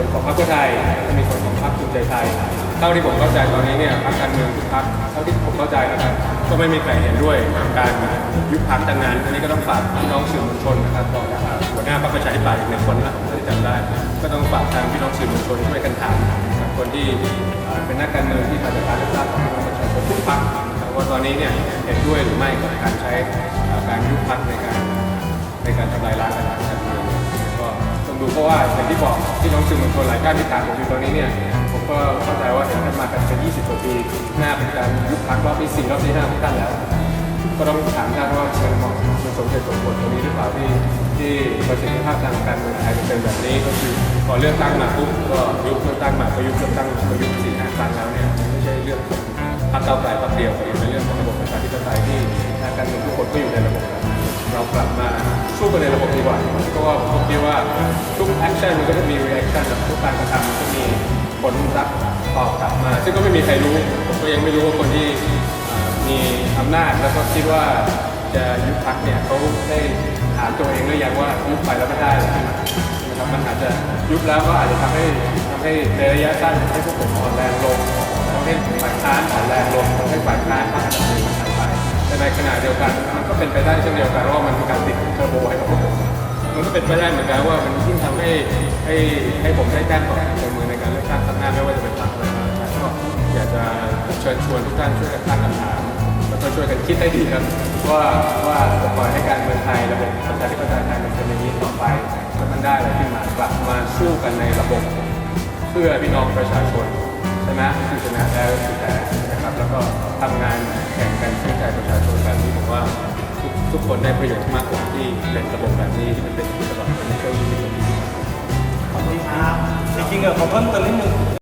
คนของพรรคเพื่อไทยจะมีคนของพรรคภูมิใจไทย เท่าที่ผมเข้าใจตอนนี้เนี่ยพรรคการเมืองทุกพรรคเท่าที่ผมเข้าใจนะครับก็ไม่มีใครเห็นด้วยกับการยุบพรรคดังนั้นอันนี้ก็ต้องฝากพี่น้องสื่อมวลชนนะครับรองหัวหน้าพรรคประชาธิปัตย์อีกหนึ่งคนนะที่จำได้ ก็ต้องฝากทางพี่น้องสื่อมวลชนช่วยกันถามกับคนที่เป็นนักการเมืองที่มาจากการเลือกตั้งของพี่น้องประชาชนทุกพรรคนะครับว่าตอนนี้เนี่ยเห็นด้วยหรือไม่กับการใช้การยุบพรรคในการในการทำลายล้างกัน ดูเพราะว่าอย่างที่บอกพี่น้องสื่อมวลชนหลายท่านที่ถามผมอยู่ตอนนี้เนี่ยผมก็เข้าใจว่าเห็นกันมากันเป็น20กว่าปีหน้าเป็นการยุบพักรอบที่สี่รอบที่ห้าของท่านแล้ว ก็ต้องถามท่านว่ามันเหมาะมันสมเหตุสมผลตรงนี้หรือเปล่าที่ที่ประสิทธิภาพทางการเมืองไทยมันเป็นแบบนี้ก็คือพอเลือกตั้งมาปุ๊บก็ยุบเลือกตั้งมาก็ยุบเลือกตั้งมาก็ยุบสี่ห้าครั้งแล้วเนี่ยมันไม่ใช่เรื่องของพรรคเก้าไกลพรรคเดียวแต่เป็นเรื่องของระบบประชาธิปไตยที่ทางการเมืองทุกคนก็อยู่ในระบบ เรากลับมาสู้กันในระบบ ทุกแอคชั่นมันก็จะมีรีแอคชั่นทุกการกระทำมันก็มีผลรับตอบกลับมา ซึ่งก็ไม่มีใครรู้ ผมก็ยังไม่รู้ว่าคนที่มีอำนาจแล้วก็คิดว่าจะยุบพักเนี่ยเขาได้ถามตัวเองหรือยังว่ายุบไปแล้วไม่ได้หรือไม่นะครับมันอาจจะยุบแล้วก็อาจจะทำให้ทำให้ในระยะสั้นให้พวกผมอ่อนแรงลงทำให้ฝ่ายค้านอ่อนแรงลงทำให้ฝ่ายค้านพรรคการเมืองมันหายไปแต่ในขณะเดียวกันมันก็เป็นไปได้เช่นเดียวกันว่ามันมีการติดเทอร์โบให้กับพวก มันก็เป็นไปได้เหมือนกันว่ามันยิ่งทำให้ให้ให้ผมได้แต้มต่อทางการเมืองในการเลือกตั้งครั้งหน้าไม่ว่าจะเป็นพรรคอะไรก็ตามก็อยากจะเชิญชวนทุกท่านช่วยกันตั้งคำถามแล้วก็ช่วยกันคิดให้ดีครับว่าว่าจะปล่อยให้การเมืองไทยระบบประชาธิปไตยไทยมันเป็นอย่างนี้ต่อไปแล้วมันได้อะไรขึ้นมากลับมาสู้กันในระบบเพื่อพี่น้องประชาชนชนะคือชนะแล้วคือแพ้นะครับแล้วก็ทำงาน ทุกคนได้ประโยชน์มากกว่าที่เป็นระบบแบบนี้ที่มันเป็นตลอดในช่วง20ปีขอบคุณครับจริงๆอะขอเพิ่มเติมนิดนึง